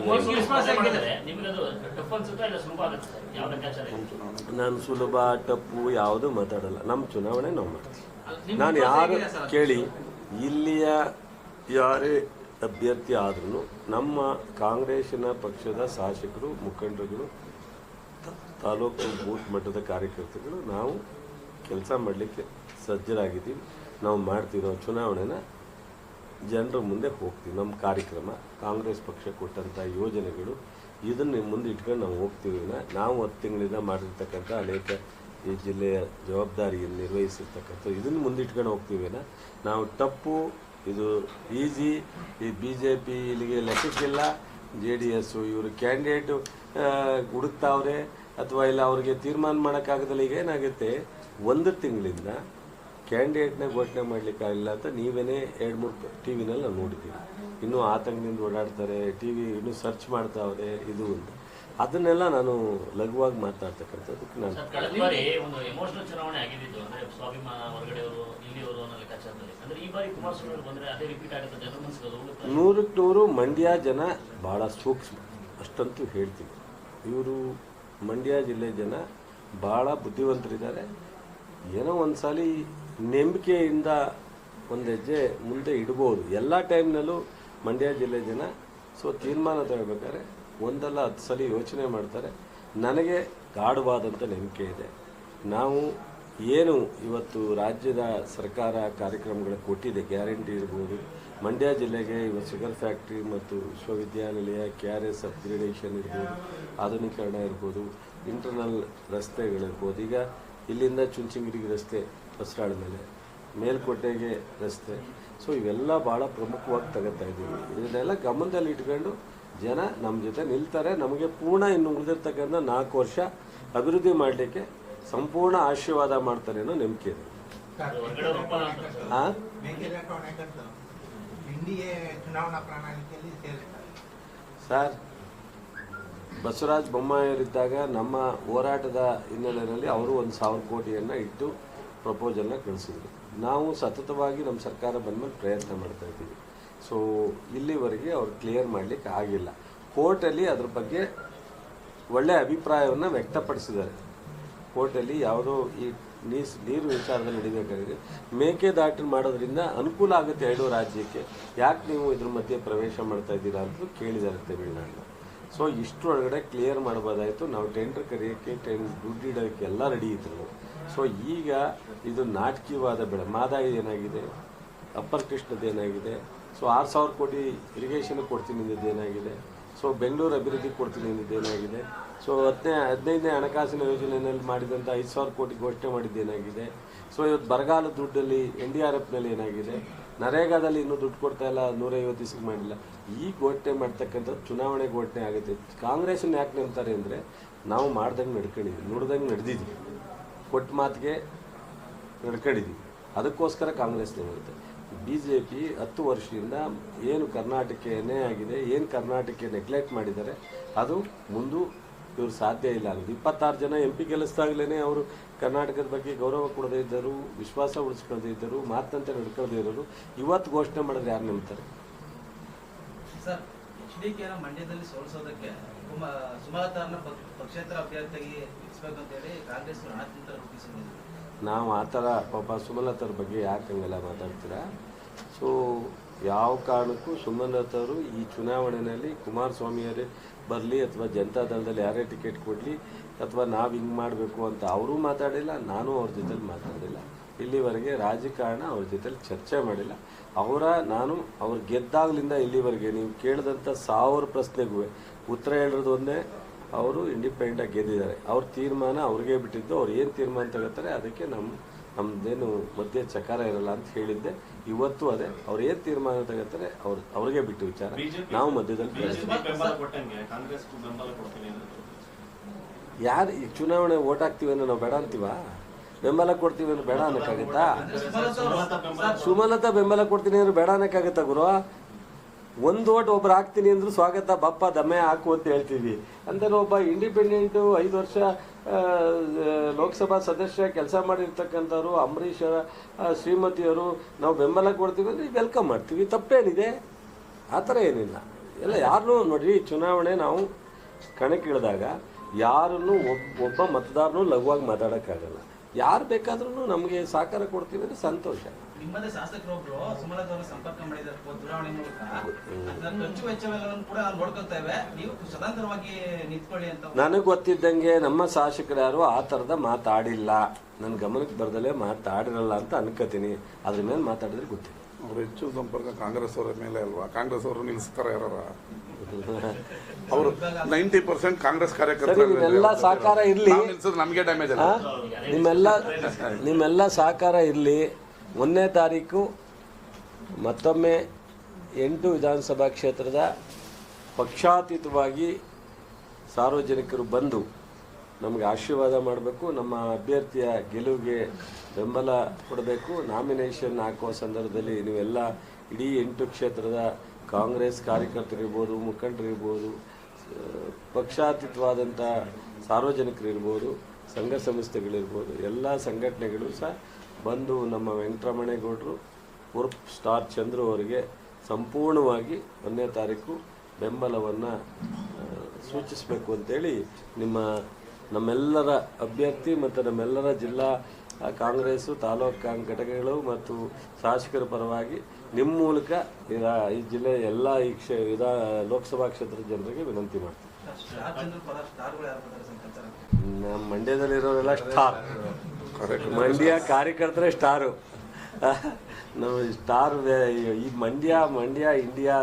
ನಾನು ಸುಲಭ, ಟಪ್ಪು ಯಾವುದೂ ಮಾತಾಡಲ್ಲ. ನಮ್ಮ ಚುನಾವಣೆ ನಾವು ಮಾಡ್ತೀವಿ. ನಾನು ಯಾರು ಕೇಳಿ, ಇಲ್ಲಿಯ ಯಾರೇ ಅಭ್ಯರ್ಥಿ ಆದ್ರೂ ನಮ್ಮ ಕಾಂಗ್ರೆಸ್ಸಿನ ಪಕ್ಷದ ಶಾಸಕರು, ಮುಖಂಡರುಗಳು ತಾಲೂಕು ಬೂತ್ ಮಟ್ಟದ ಕಾರ್ಯಕರ್ತರುಗಳು ನಾವು ಕೆಲಸ ಮಾಡಲಿಕ್ಕೆ ಸಜ್ಜರಾಗಿದ್ದೀವಿ. ನಾವು ಮಾಡ್ತಿರೋ ಚುನಾವಣೆನ ಜನರ ಮುಂದೆ ಹೋಗ್ತೀವಿ. ನಮ್ಮ ಕಾರ್ಯಕ್ರಮ, ಕಾಂಗ್ರೆಸ್ ಪಕ್ಷ ಕೊಟ್ಟಂಥ ಯೋಜನೆಗಳು, ಇದನ್ನು ಮುಂದೆ ಇಟ್ಕೊಂಡು ನಾವು ಹೋಗ್ತೀವಿ. ನಾವು ಹತ್ತು ತಿಂಗಳಿಂದ ಮಾಡಿರ್ತಕ್ಕಂಥ ಅನೇಕ ಈ ಜಿಲ್ಲೆಯ ಜವಾಬ್ದಾರಿಯನ್ನು ನಿರ್ವಹಿಸಿರ್ತಕ್ಕಂಥ ಇದನ್ನು ಮುಂದಿಟ್ಕೊಂಡು ಹೋಗ್ತೀವಿ. ವಿನ ನಾವು ತಪ್ಪು, ಇದು ಈಜಿ ಈ ಬಿ ಜೆ ಪಿ ಇಲ್ಲಿಗೆ ಲೆಕ್ಕಕ್ಕಿಲ್ಲ ಜೆ ಡಿ ಎಸ್ಸು ಇವರು ಕ್ಯಾಂಡಿಡೇಟು ಹುಡುಕ್ತಾವ್ರೆ ಅಥವಾ ಇಲ್ಲ ಅವ್ರಿಗೆ ತೀರ್ಮಾನ ಮಾಡೋಕ್ಕಾಗದಲ್ಲ ಈಗ ಏನಾಗುತ್ತೆ? ಒಂದು ತಿಂಗಳಿಂದ ಕ್ಯಾಂಡಿಡೇಟ್ನ ಘೋಷಣೆ ಮಾಡಲಿಕ್ಕಾಗಿಲ್ಲ ಅಂತ ನೀವೇನೇ ಎರಡು ಮೂರು ಟಿ ವಿನಲ್ಲಿ ನಾವು ನೋಡಿದ್ದೀವಿ. ಇನ್ನೂ ಆತಂಕದಿಂದ ಓಡಾಡ್ತಾರೆ ಟಿ ವಿ ಇನ್ನೂ ಸರ್ಚ್ ಮಾಡ್ತಾವ್ರೆ ಇದು ಅಂತ. ಅದನ್ನೆಲ್ಲ ನಾನು ಲಘುವಾಗಿ ಮಾತಾಡ್ತಕ್ಕಂಥದ್ದು ನಾನು ನೂರಕ್ಕೆ ನೂರು ಮಂಡ್ಯ ಜನ ಭಾಳ ಸೂಕ್ಷ್ಮ. ಅಷ್ಟಂತೂ ಹೇಳ್ತೀವಿ ಇವರು ಮಂಡ್ಯ ಜಿಲ್ಲೆ ಜನ ಭಾಳ ಬುದ್ಧಿವಂತರಿದ್ದಾರೆ. ಏನೋ ಒಂದು ಸಲ ನಂಬಿಕೆಯಿಂದ ಒಂದು ಹೆಜ್ಜೆ ಮುಂದೆ ಇಡ್ಬೋದು. ಎಲ್ಲ ಟೈಮ್ನಲ್ಲೂ ಮಂಡ್ಯ ಜಿಲ್ಲೆ ಜನ ಸೊ ತೀರ್ಮಾನ ತಗೋಬೇಕಾದ್ರೆ ಒಂದಲ್ಲ ಹತ್ತು ಸಲ ಯೋಚನೆ ಮಾಡ್ತಾರೆ. ನನಗೆ ಗಾಢವಾದಂಥ ನಂಬಿಕೆ ಇದೆ. ನಾವು ಏನು ಇವತ್ತು ರಾಜ್ಯದ ಸರ್ಕಾರ ಕಾರ್ಯಕ್ರಮಗಳು ಕೊಟ್ಟಿದೆ, ಗ್ಯಾರಂಟಿ ಇರ್ಬೋದು. ಮಂಡ್ಯ ಜಿಲ್ಲೆಗೆ ಇವತ್ತು ಶುಗರ್ ಫ್ಯಾಕ್ಟ್ರಿ ಮತ್ತು ವಿಶ್ವವಿದ್ಯಾನಿಲಯ ಕೆ ಆರ್ ಎಸ್ ಅಪ್ಗ್ರೇಡೇಷನ್ ಇರ್ಬೋದು, ಆಧುನೀಕರಣ ಇರ್ಬೋದು ಇಂಟರ್ನಲ್ ರಸ್ತೆಗಳಿರ್ಬೋದು. ಈಗ ಇಲ್ಲಿಂದ ಚುಂಚನಗಿರಿಗೆ ರಸ್ತೆ ಹೊಸರಾಳ ಮೇಲೆ, ಮೇಲ್ಕೋಟೆಗೆ ರಸ್ತೆ. ಸೊ ಇವೆಲ್ಲ ಭಾಳ ಪ್ರಮುಖವಾಗಿ ತಗೋತಾ ಇದ್ದೀವಿ. ಇದನ್ನೆಲ್ಲ ಗಮನದಲ್ಲಿ ಇಟ್ಕೊಂಡು ಜನ ನಮ್ಮ ಜೊತೆ ನಿಲ್ತಾರೆ. ನಮಗೆ ಪೂರ್ಣ ಇನ್ನು ಉಳಿದಿರ್ತಕ್ಕಂಥ ನಾಲ್ಕು ವರ್ಷ ಅಭಿವೃದ್ಧಿ ಮಾಡಲಿಕ್ಕೆ ಸಂಪೂರ್ಣ ಆಶೀರ್ವಾದ ಮಾಡ್ತಾರೆ ಅನ್ನೋ ನಂಬಿಕೆ ಇದೆ. ಹೊರಗಡೆ ಒಪ್ಪಲ್ಲ ಅಂತ ಸರ್. ಬಸವರಾಜ ಬೊಮ್ಮಾಯಿಯವರಿದ್ದಾಗ ನಮ್ಮ ಹೋರಾಟದ ಹಿನ್ನೆಲೆಯಲ್ಲಿ ಅವರು ಒಂದು ಸಾವಿರ ಕೋಟಿಯನ್ನು ಇಟ್ಟು ಪ್ರಪೋಸಲ್ನ ಕಳಿಸಿದ್ರು. ನಾವು ಸತತವಾಗಿ ನಮ್ಮ ಸರ್ಕಾರ ಬಂದಮೇಲೆ ಪ್ರಯತ್ನ ಮಾಡ್ತಾ ಇದ್ದೀವಿ. ಸೊ ಇಲ್ಲಿವರೆಗೆ ಅವ್ರು ಕ್ಲಿಯರ್ ಮಾಡಲಿಕ್ಕೆ ಆಗಿಲ್ಲ. ಕೋರ್ಟಲ್ಲಿ ಅದ್ರ ಬಗ್ಗೆ ಒಳ್ಳೆ ಅಭಿಪ್ರಾಯವನ್ನು ವ್ಯಕ್ತಪಡಿಸಿದ್ದಾರೆ. ಕೋರ್ಟಲ್ಲಿ ಯಾವುದೋ ಈ ನೀಸ್ ನೀರು ವಿಚಾರದಲ್ಲಿ ನಡಿಬೇಕಾಗಿದೆ. ಮೇಕೆದಾಟು ಮಾಡೋದ್ರಿಂದ ಅನುಕೂಲ ಆಗುತ್ತೆ ಎರಡು ರಾಜ್ಯಕ್ಕೆ. ಯಾಕೆ ನೀವು ಇದ್ರ ಮಧ್ಯೆ ಪ್ರವೇಶ ಮಾಡ್ತಾ ಇದ್ದೀರಾ ಅಂತ ಕೇಳಿದ್ದಾರೆ ತಮಿಳುನಾಡಿನ. ಸೊ ಇಷ್ಟರೊಳಗಡೆ ಕ್ಲಿಯರ್ ಮಾಡ್ಬೋದಾಯಿತು. ನಾವು ಟೆಂಡರ್ ಕರೆಯೋಕ್ಕೆ ಟೆಂಡ್ ದುಡ್ಡು ಇಡೋಕ್ಕೆ ಎಲ್ಲ ರೆಡಿ ಇದ್ರು. ಸೊ ಈಗ ಇದು ನಾಟಕೀಯವಾದ ಬೆಳೆ. ಮಾದಾಯಿ ಏನಾಗಿದೆ? ಅಪ್ಪರ್ ಕೃಷ್ಣದ್ದು ಏನಾಗಿದೆ? ಸೊ ಆರು ಸಾವಿರ ಕೋಟಿ ಇರಿಗೇಷನ್ ಕೊಡ್ತೀನಿ ಏನಾಗಿದೆ? ಸೊ ಬೆಂಗಳೂರು ಅಭಿವೃದ್ಧಿ ಕೊಡ್ತೀನಿ ಏನಾಗಿದೆ? ಸೊ ಹತ್ತನೇ ಹದಿನೈದನೇ ಹಣಕಾಸಿನ ಯೋಜನೆಯಲ್ಲಿ ಮಾಡಿದಂಥ ಐದು ಸಾವಿರ ಕೋಟಿ ಘೋಷಣೆ ಮಾಡಿದ್ದು ಏನಾಗಿದೆ? ಸೊ ಇವತ್ತು ಬರಗಾಲ ದುಡ್ಡಲ್ಲಿ ಎನ್ ಡಿ ಆರ್ ಎಫ್ನಲ್ಲಿ ಏನಾಗಿದೆ? ನರೇಗಾದಲ್ಲಿ ಇನ್ನೂ ದುಡ್ಡು ಕೊಡ್ತಾ ಇಲ್ಲ, ನೂರೈವತ್ತು ದಿವಸಕ್ಕೆ ಮಾಡಿಲ್ಲ. ಈ ಘೋಷಣೆ ಮಾಡ್ತಕ್ಕಂಥದ್ದು ಚುನಾವಣೆ ಘೋಷಣೆ ಆಗುತ್ತೆ. ಕಾಂಗ್ರೆಸ್ನ ಯಾಕೆ ನಂಬ್ತಾರೆ ಅಂದರೆ, ನಾವು ಮಾಡ್ದಂಗೆ ನಡ್ಕೊಂಡಿದ್ವಿ, ನೋಡ್ದಂಗೆ ನಡೆದಿದ್ವಿ. ಕೊಟ್ಟ ಮಾತಿಗೆ ನಡ್ಕೊಂಡಿದ್ವಿ. ಅದಕ್ಕೋಸ್ಕರ ಕಾಂಗ್ರೆಸ್ ನಿಲ್ಲುತ್ತೆ. ಬಿ ಜೆ ಪಿ ಹತ್ತು ವರ್ಷದಿಂದ ಏನು ಕರ್ನಾಟಕ ಏನೇ ಆಗಿದೆ, ಏನು ಕರ್ನಾಟಕ ನೆಗ್ಲೆಕ್ಟ್ ಮಾಡಿದ್ದಾರೆ, ಅದು ಮುಂದು ಇವ್ರು ಸಾಧ್ಯ ಇಲ್ಲ ಅನ್ನೋದು. ಇಪ್ಪತ್ತಾರು ಜನ ಎಂ ಪಿ ಗೆಲ್ಲಿಸ್ದಾಗಲೇ ಅವರು ಕರ್ನಾಟಕದ ಬಗ್ಗೆ ಗೌರವ ಕೊಡದೇ ಇದ್ದರು ವಿಶ್ವಾಸ ಉಳಿಸ್ಕೊಳ್ಳದೇ ಇದ್ದರು ಮಾತಂತೆ ನಡ್ಕೊಳ್ಳದೇ ಇರೋರು. ಇವತ್ತು ಘೋಷಣೆ ಮಾಡಿದ್ರೆ ಯಾರು ನಂಬ್ತಾರೆ? ಸರ್ ಎಚ್ ಡಿ ಕೆನ ಮಂಡ್ಯದಲ್ಲಿ ಸೋಲಿಸೋದಕ್ಕೆ ಕುಮ- ಸುಮಲತಾರನ್ನ ಪಕ್ಷೇತರ ಅಭ್ಯರ್ಥಿಯಾಗಿ ಇರಿಸಬೇಕು ಅಂತ ಹೇಳಿ ಕಾಂಗ್ರೆಸ್ ರಣತಂತ್ರ ರೂಪಿಸಿದೆ ನಾವು ಆ ಥರ ಪಾಪ ಸುಮಲತಾರ ಬಗ್ಗೆ ಯಾಕೆ ಹಂಗೆಲ್ಲ ಮಾತಾಡ್ತೀರಾ? ಸೊ ಯಾವ ಕಾರಣಕ್ಕೂ ಸುಮಲತಾರು ಈ ಚುನಾವಣೆಯಲ್ಲಿ ಕುಮಾರಸ್ವಾಮಿಯವರೇ ಬರಲಿ ಅಥವಾ ಜನತಾದಳದಲ್ಲಿ ಯಾರೇ ಟಿಕೆಟ್ ಕೊಡಲಿ ಅಥವಾ ನಾವು ಹಿಂಗೆ ಮಾಡಬೇಕು ಅಂತ ಅವರೂ ಮಾತಾಡಿಲ್ಲ, ನಾನು ಅವ್ರ ಜೊತೆಲಿ ಮಾತಾಡಿಲ್ಲ. ಇಲ್ಲಿವರೆಗೆ ರಾಜಕಾರಣ ಅವ್ರ ಜೊತೆಲಿ ಚರ್ಚೆ ಮಾಡಿಲ್ಲ. ಅವರ, ನಾನು ಅವ್ರು ಗೆದ್ದಾಗ್ಲಿಂದ ಇಲ್ಲಿವರೆಗೆ ನೀವು ಕೇಳಿದಂಥ ಸಾವಿರ ಪ್ರಶ್ನೆಗೂ ಉತ್ತರ ಹೇಳಿರೋದು ಒಂದೇ, ಅವರು ಇಂಡಿಪೆಂಡೆಂಟಾಗಿ ಗೆದ್ದಿದ್ದಾರೆ. ಅವ್ರ ತೀರ್ಮಾನ ಅವ್ರಿಗೆ ಬಿಟ್ಟಿದ್ದು, ಅವ್ರು ಏನು ತೀರ್ಮಾನ ತಗೋತಾರೆ ಅದಕ್ಕೆ ನಮ್ಮ ನಮ್ಮದೇನು ಮಧ್ಯೆ ಚಕಾರ ಇರಲ್ಲ ಅಂತ ಹೇಳಿದ್ದೆ. ಇವತ್ತು ಅದೇ ಅವ್ರು ಏನು ತೀರ್ಮಾನ ತಗೋತಾರೆ ಅವ್ರು ಅವ್ರಿಗೆ ಬಿಟ್ಟು ವಿಚಾರ. ನಾವು ಮಧ್ಯದಲ್ಲಿ ಯಾರು ಈ ಚುನಾವಣೆ ಓಟ್ ಹಾಕ್ತೀವಿ ಅನ್ನೋ ನಾವು ಬೇಡ ಅಂತೀವ? ಬೆಂಬಲ ಕೊಡ್ತೀವಿ ಅಂದ್ರೆ ಬೇಡ ಅನ್ನೋಕ್ಕಾಗತ್ತಾ? ಸುಮಲತಾ ಬೆಂಬಲ ಸುಮಲತಾ ಬೆಂಬಲ ಕೊಡ್ತೀನಿ ಅಂದ್ರೆ ಬೇಡ ಅನ್ನಕ್ಕಾಗತ್ತಾ ಗುರು? ಒಂದು ಓಟ್ ಒಬ್ರು ಹಾಕ್ತೀನಿ ಅಂದ್ರು ಸ್ವಾಗತ ಬಪ್ಪ ದಮ್ಮೆ ಹಾಕು ಅಂತ ಹೇಳ್ತೀವಿ. ಅಂದರೆ ಒಬ್ಬ ಇಂಡಿಪೆಂಡೆಂಟು ಐದು ವರ್ಷ ಲೋಕಸಭಾ ಸದಸ್ಯ ಕೆಲಸ ಮಾಡಿರ್ತಕ್ಕಂಥವ್ರು ಅಂಬರೀಷ್ ಆ, ಶ್ರೀಮತಿಯವರು ನಾವು ಬೆಂಬಲ ಕೊಡ್ತೀವಿ ಅಂದ್ರೆ ವೆಲ್ಕಮ್ ಮಾಡ್ತೀವಿ. ತಪ್ಪೇನಿದೆ? ಆ ಥರ ಏನಿಲ್ಲ. ಎಲ್ಲ ಯಾರನ್ನೂ ನೋಡಿ ಚುನಾವಣೆ ನಾವು ಕಣಕ್ಕಿಳಿದಾಗ ಯಾರನ್ನು ಒಬ್ಬ ಒಬ್ಬ ಮತದಾರನು ಲಘುವಾಗಿ ಮಾತಾಡೋಕ್ಕಾಗಲ್ಲ. ಯಾರು ಬೇಕಾದ್ರೂ ನಮಗೆ ಸಹಕಾರ ಕೊಡ್ತೀವಿ ಅಂದರೆ ಸಂತೋಷ. ನಿಮ್ಮದೇ ಶಾಸಕರೊಬ್ರು ಸುಮಲತಾ ಅವರ ಸಂಪರ್ಕ ಮಾಡಿದ್ದಾರೆ ದೂರವಾಣಿ ಮೂಲಕ. ಅದರ ಖರ್ಚು ವೆಚ್ಚವೆಲ್ಲವನ್ನು ಕೂಡ ನಾವು ನೋಡ್ಕೊಳ್ತೇವೆ ನೀವು ಸ್ವತಂತ್ರವಾಗಿ ನಿಂತ್ಕೊಳ್ಳಿ ಅಂತ. ನನಗೆ ಗೊತ್ತಿದ್ದಂಗೆ ನಮ್ಮ ಶಾಸಕರು ಯಾರು ಆ ಥರದ ಮಾತಾಡಿಲ್ಲ. ನನ್ನ ಗಮನಕ್ಕೆ ಬರ್ದಲೇ ಮಾತಾಡಿರಲ್ಲ ಅಂತ ಅನ್ಕೋತೀನಿ. ಅದ್ರ ಮೇಲೆ ಮಾತಾಡಿದ್ರೆ ಗೊತ್ತಿಲ್ಲ. ಅವ್ರ ಹೆಚ್ಚು ಸಂಪರ್ಕ ಕಾಂಗ್ರೆಸ್ ಅವರ ಮೇಲೆ ಅಲ್ವಾ? ಕಾಂಗ್ರೆಸ್ ಅವರು ನಿಲ್ಸ್ತಾರ ಯಾರ ಅವರು ನೈಂಟಿ ಪರ್ಸೆಂಟ್ ಕಾಂಗ್ರೆಸ್ ಕಾರ್ಯಕರ್ತರು ನಿಮ್ಮೆಲ್ಲ ಸಹಕಾರ ಇರಲಿ. ನಿಲ್ಸೋದು ನಮಗೆ ಡ್ಯಾಮೇಜ್ ಅಲ್ಲ ನಿಮ್ಮೆಲ್ಲ ನಿಮ್ಮೆಲ್ಲ ಸಹಕಾರ ಇರಲಿ. ಒಂದನೇ ತಾರೀಕು, ಮತ್ತೊಮ್ಮೆ ಎಂಟು ವಿಧಾನಸಭಾ ಕ್ಷೇತ್ರದ ಪಕ್ಷಾತೀತವಾಗಿ ಸಾರ್ವಜನಿಕರು ಬಂದು ನಮಗೆ ಆಶೀರ್ವಾದ ಮಾಡಬೇಕು, ನಮ್ಮ ಅಭ್ಯರ್ಥಿಯ ಗೆಲುವಿಗೆ ಬೆಂಬಲ ಕೊಡಬೇಕು. ನಾಮಿನೇಷನ್ ಹಾಕುವ ಸಂದರ್ಭದಲ್ಲಿ ನೀವೆಲ್ಲ ಇಡೀ ಎಂಟು ಕ್ಷೇತ್ರದ ಕಾಂಗ್ರೆಸ್ ಕಾರ್ಯಕರ್ತರಿರ್ಬೋದು, ಮುಖಂಡರಿರ್ಬೋದು ಪಕ್ಷಾತೀತವಾದಂಥ ಸಾರ್ವಜನಿಕರಿರ್ಬೋದು, ಸಂಘ ಸಂಸ್ಥೆಗಳಿರ್ಬೋದು, ಎಲ್ಲ ಸಂಘಟನೆಗಳು ಸಹ ಬಂದು ನಮ್ಮ ವೆಂಕಟರಮಣೇಗೌಡರು ಉರ್ಫ್ ಸ್ಟಾರ್ ಚಂದ್ರು ಅವರಿಗೆ ಸಂಪೂರ್ಣವಾಗಿ ಒಂದನೇ ತಾರೀಕು ಬೆಂಬಲವನ್ನು ಸೂಚಿಸಬೇಕು ಅಂತೇಳಿ ನಿಮ್ಮ ನಮ್ಮೆಲ್ಲರ ಅಭ್ಯರ್ಥಿ ಮತ್ತು ನಮ್ಮೆಲ್ಲರ ಜಿಲ್ಲಾ ಕಾಂಗ್ರೆಸ್ಸು ತಾಲೂಕು ಕಾಂಗ್ ಘಟಕಗಳು ಮತ್ತು ಶಾಸಕರ ಪರವಾಗಿ ನಿಮ್ಮ ಮೂಲಕ ಈ ಜಿಲ್ಲೆಯ ಎಲ್ಲ ಈ ಕ್ಷೇ ವಿಧಾ ಲೋಕಸಭಾ ಕ್ಷೇತ್ರದ ಜನರಿಗೆ ವಿನಂತಿ ಮಾಡ್ತೀನಿ. ನಮ್ಮ ಮಂಡ್ಯದಲ್ಲಿರೋರೆಲ್ಲ ಸ್ಟಾರ್. ಮಂಡ್ಯ ಕಾರ್ಯಕರ್ತರೇ ಸ್ಟಾರು. ನಾವು ಸ್ಟಾರ್ ಈ ಮಂಡ್ಯ ಮಂಡ್ಯ ಇಂಡಿಯಾ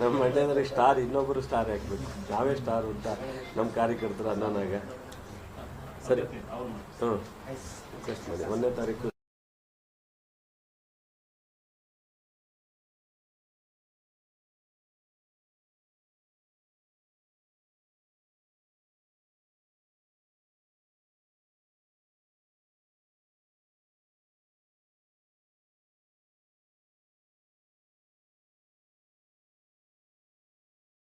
ನಮ್ಮ ಮಂಡ್ಯದಲ್ಲಿ ಸ್ಟಾರ್ ಇನ್ನೊಬ್ಬರು ಸ್ಟಾರ್ ಹಾಕ್ಬೇಕು ನಾವೇ ಸ್ಟಾರ್ ಅಂತ ನಮ್ಮ ಕಾರ್ಯಕರ್ತರು ಅನ್ನೋನಾಗ ಸರಿ. ಹ್ಞೂ ಮಾಡಿ ಒಂದನೇ ತಾರೀಕು.